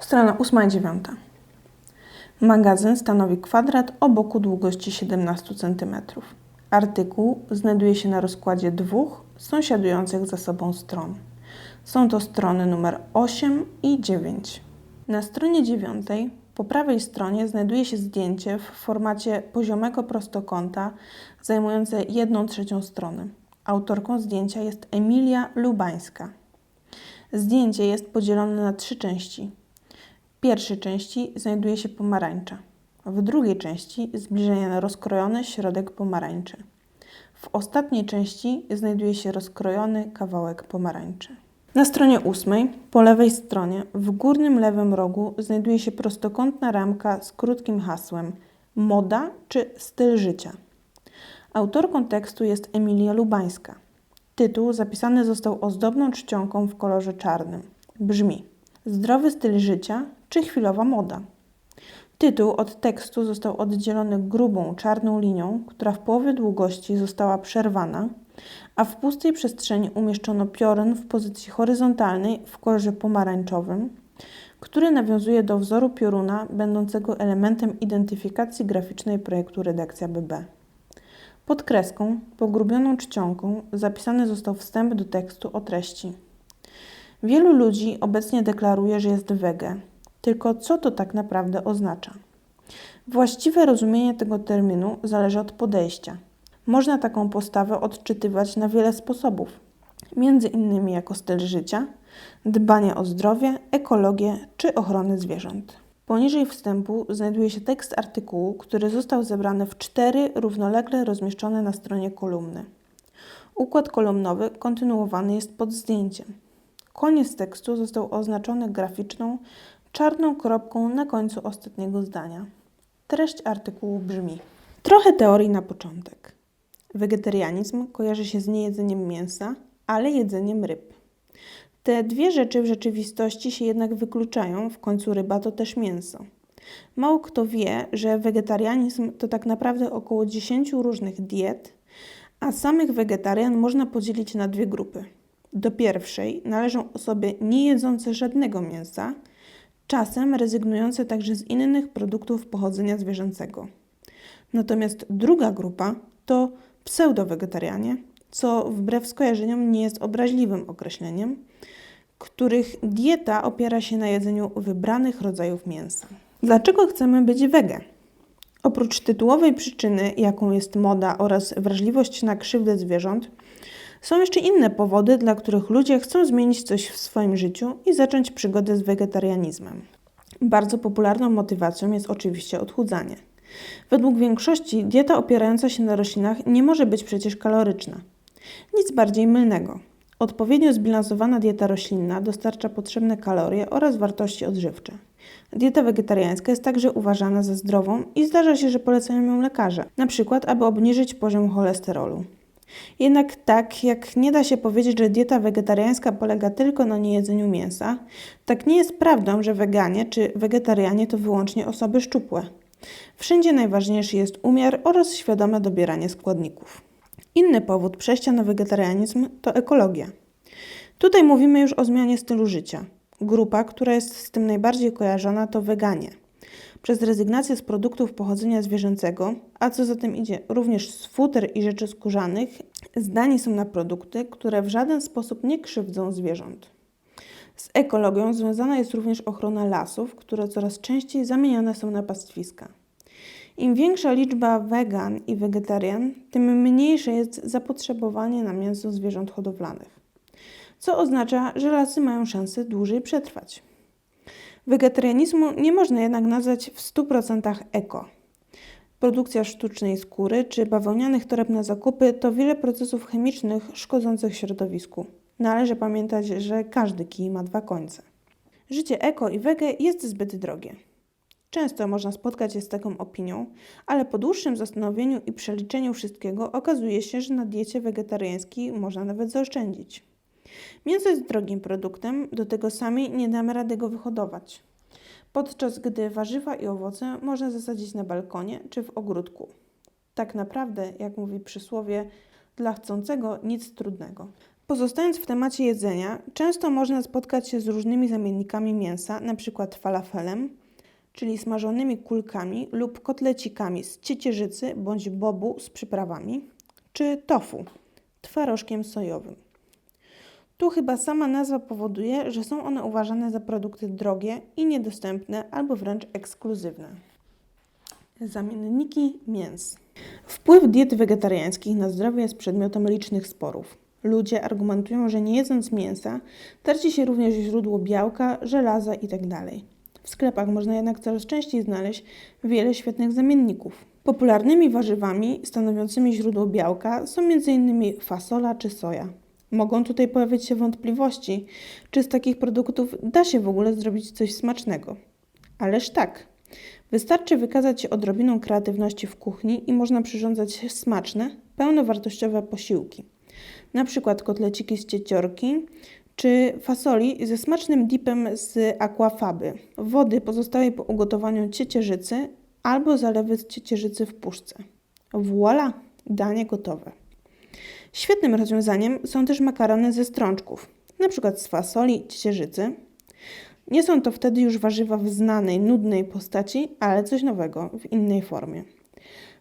Strona 8 i 9. Magazyn stanowi kwadrat o boku długości 17 cm. Artykuł znajduje się na rozkładzie dwóch sąsiadujących ze sobą stron. Są to strony numer 8 i 9. Na stronie 9 po prawej stronie znajduje się zdjęcie w formacie poziomego prostokąta zajmujące 1 trzecią strony. Autorką zdjęcia jest Emilia Lubańska. Zdjęcie jest podzielone na trzy części. Pierwszej części znajduje się pomarańcza, w drugiej części zbliżenie na rozkrojony środek pomarańczy. W ostatniej części znajduje się rozkrojony kawałek pomarańczy. Na stronie ósmej, po lewej stronie, w górnym lewym rogu znajduje się prostokątna ramka z krótkim hasłem Moda czy styl życia. Autorką tekstu jest Emilia Lubańska. Tytuł zapisany został ozdobną czcionką w kolorze czarnym. Brzmi: Zdrowy styl życia czy chwilowa moda? Tytuł od tekstu został oddzielony grubą czarną linią, która w połowie długości została przerwana, a w pustej przestrzeni umieszczono piorun w pozycji horyzontalnej w kolorze pomarańczowym, który nawiązuje do wzoru pioruna będącego elementem identyfikacji graficznej projektu Redakcja BB. Pod kreską, pogrubioną czcionką, zapisany został wstęp do tekstu o treści. Wielu ludzi obecnie deklaruje, że jest wege. Tylko co to tak naprawdę oznacza? Właściwe rozumienie tego terminu zależy od podejścia. Można taką postawę odczytywać na wiele sposobów, między innymi jako styl życia, dbanie o zdrowie, ekologię czy ochronę zwierząt. Poniżej wstępu znajduje się tekst artykułu, który został zebrany w cztery równolegle rozmieszczone na stronie kolumny. Układ kolumnowy kontynuowany jest pod zdjęciem. Koniec tekstu został oznaczony graficzną, czarną kropką na końcu ostatniego zdania. Treść artykułu brzmi: Trochę teorii na początek. Wegetarianizm kojarzy się z niejedzeniem mięsa, ale jedzeniem ryb. Te dwie rzeczy w rzeczywistości się jednak wykluczają, w końcu ryba to też mięso. Mało kto wie, że wegetarianizm to tak naprawdę około 10 różnych diet, a samych wegetarian można podzielić na dwie grupy. Do pierwszej należą osoby nie jedzące żadnego mięsa, czasem rezygnujące także z innych produktów pochodzenia zwierzęcego. Natomiast druga grupa to pseudowegetarianie, co wbrew skojarzeniom nie jest obraźliwym określeniem, których dieta opiera się na jedzeniu wybranych rodzajów mięsa. Dlaczego chcemy być wege? Oprócz tytułowej przyczyny, jaką jest moda oraz wrażliwość na krzywdę zwierząt, są jeszcze inne powody, dla których ludzie chcą zmienić coś w swoim życiu i zacząć przygodę z wegetarianizmem. Bardzo popularną motywacją jest oczywiście odchudzanie. Według większości dieta opierająca się na roślinach nie może być przecież kaloryczna. Nic bardziej mylnego. Odpowiednio zbilansowana dieta roślinna dostarcza potrzebne kalorie oraz wartości odżywcze. Dieta wegetariańska jest także uważana za zdrową i zdarza się, że polecają ją lekarze, przykład aby obniżyć poziom cholesterolu. Jednak tak jak nie da się powiedzieć, że dieta wegetariańska polega tylko na niejedzeniu mięsa, tak nie jest prawdą, że weganie czy wegetarianie to wyłącznie osoby szczupłe. Wszędzie najważniejszy jest umiar oraz świadome dobieranie składników. Inny powód przejścia na wegetarianizm to ekologia. Tutaj mówimy już o zmianie stylu życia. Grupa, która jest z tym najbardziej kojarzona, to weganie. Przez rezygnację z produktów pochodzenia zwierzęcego, a co za tym idzie, również z futer i rzeczy skórzanych, zdani są na produkty, które w żaden sposób nie krzywdzą zwierząt. Z ekologią związana jest również ochrona lasów, które coraz częściej zamieniane są na pastwiska. Im większa liczba wegan i wegetarian, tym mniejsze jest zapotrzebowanie na mięso zwierząt hodowlanych, co oznacza, że lasy mają szansę dłużej przetrwać. Wegetarianizmu nie można jednak nazwać w 100% eko. Produkcja sztucznej skóry czy bawełnianych toreb na zakupy to wiele procesów chemicznych szkodzących środowisku. Należy pamiętać, że każdy kij ma dwa końce. Życie eko i wege jest zbyt drogie. Często można spotkać się z taką opinią, ale po dłuższym zastanowieniu i przeliczeniu wszystkiego okazuje się, że na diecie wegetariańskiej można nawet zaoszczędzić. Mięso jest drogim produktem, do tego sami nie damy rady go wyhodować. Podczas gdy warzywa i owoce można zasadzić na balkonie czy w ogródku. Tak naprawdę, jak mówi przysłowie, dla chcącego nic trudnego. Pozostając w temacie jedzenia, często można spotkać się z różnymi zamiennikami mięsa, np. falafelem, czyli smażonymi kulkami lub kotlecikami z ciecierzycy bądź bobu z przyprawami, czy tofu, twarożkiem sojowym. Tu chyba sama nazwa powoduje, że są one uważane za produkty drogie i niedostępne albo wręcz ekskluzywne. Zamienniki mięs. Wpływ diet wegetariańskich na zdrowie jest przedmiotem licznych sporów. Ludzie argumentują, że nie jedząc mięsa, traci się również źródło białka, żelaza itd. W sklepach można jednak coraz częściej znaleźć wiele świetnych zamienników. Popularnymi warzywami stanowiącymi źródło białka są m.in. fasola czy soja. Mogą tutaj pojawić się wątpliwości, czy z takich produktów da się w ogóle zrobić coś smacznego. Ależ tak. Wystarczy wykazać się odrobiną kreatywności w kuchni i można przyrządzać smaczne, pełnowartościowe posiłki. Na przykład kotleciki z cieciorki czy fasoli ze smacznym dipem z aquafaby, wody pozostałej po ugotowaniu ciecierzycy albo zalewy z ciecierzycy w puszce. Voila! Danie gotowe. Świetnym rozwiązaniem są też makarony ze strączków, np. z fasoli ciecierzycy. Nie są to wtedy już warzywa w znanej, nudnej postaci, ale coś nowego, w innej formie.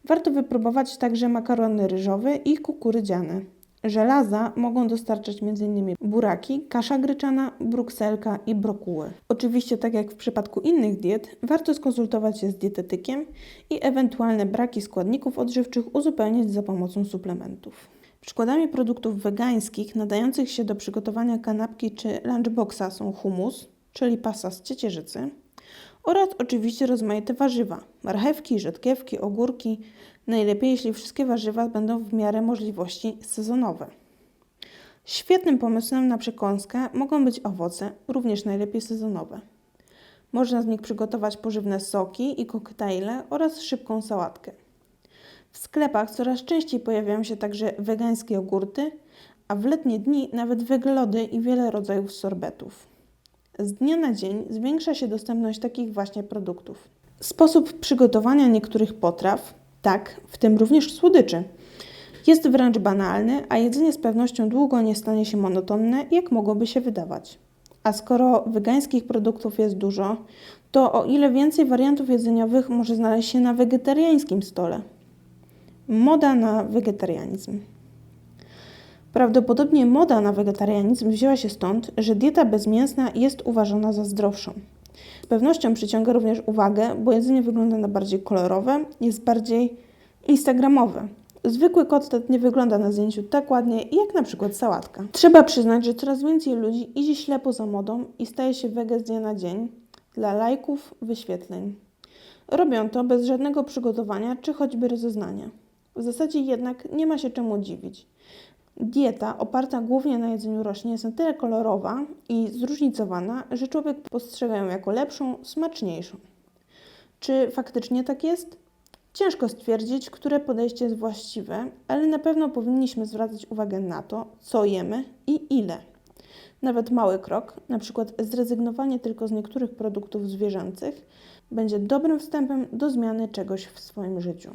Warto wypróbować także makarony ryżowe i kukurydziane. Żelaza mogą dostarczać m.in. buraki, kasza gryczana, brukselka i brokuły. Oczywiście, tak jak w przypadku innych diet, warto skonsultować się z dietetykiem i ewentualne braki składników odżywczych uzupełnić za pomocą suplementów. Przykładami produktów wegańskich nadających się do przygotowania kanapki czy lunchboxa są humus, czyli pasa z ciecierzycy, oraz oczywiście rozmaite warzywa, marchewki, rzodkiewki, ogórki, najlepiej jeśli wszystkie warzywa będą w miarę możliwości sezonowe. Świetnym pomysłem na przekąskę mogą być owoce, również najlepiej sezonowe. Można z nich przygotować pożywne soki i koktajle oraz szybką sałatkę. W sklepach coraz częściej pojawiają się także wegańskie jogurty, a w letnie dni nawet weglody i wiele rodzajów sorbetów. Z dnia na dzień zwiększa się dostępność takich właśnie produktów. Sposób przygotowania niektórych potraw, tak, w tym również słodyczy, jest wręcz banalny, a jedzenie z pewnością długo nie stanie się monotonne, jak mogłoby się wydawać. A skoro wegańskich produktów jest dużo, to o ile więcej wariantów jedzeniowych może znaleźć się na wegetariańskim stole. Moda na wegetarianizm. Prawdopodobnie moda na wegetarianizm wzięła się stąd, że dieta bezmięsna jest uważana za zdrowszą. Z pewnością przyciąga również uwagę, bo jedzenie wygląda na bardziej kolorowe, jest bardziej instagramowe. Zwykły kotlet nie wygląda na zdjęciu tak ładnie jak na przykład sałatka. Trzeba przyznać, że coraz więcej ludzi idzie ślepo za modą i staje się wege z dnia na dzień dla lajków, wyświetleń. Robią to bez żadnego przygotowania czy choćby rozeznania. W zasadzie jednak nie ma się czemu dziwić. Dieta oparta głównie na jedzeniu roślin jest na tyle kolorowa i zróżnicowana, że człowiek postrzega ją jako lepszą, smaczniejszą. Czy faktycznie tak jest? Ciężko stwierdzić, które podejście jest właściwe, ale na pewno powinniśmy zwracać uwagę na to, co jemy i ile. Nawet mały krok, przykład zrezygnowanie tylko z niektórych produktów zwierzęcych, będzie dobrym wstępem do zmiany czegoś w swoim życiu.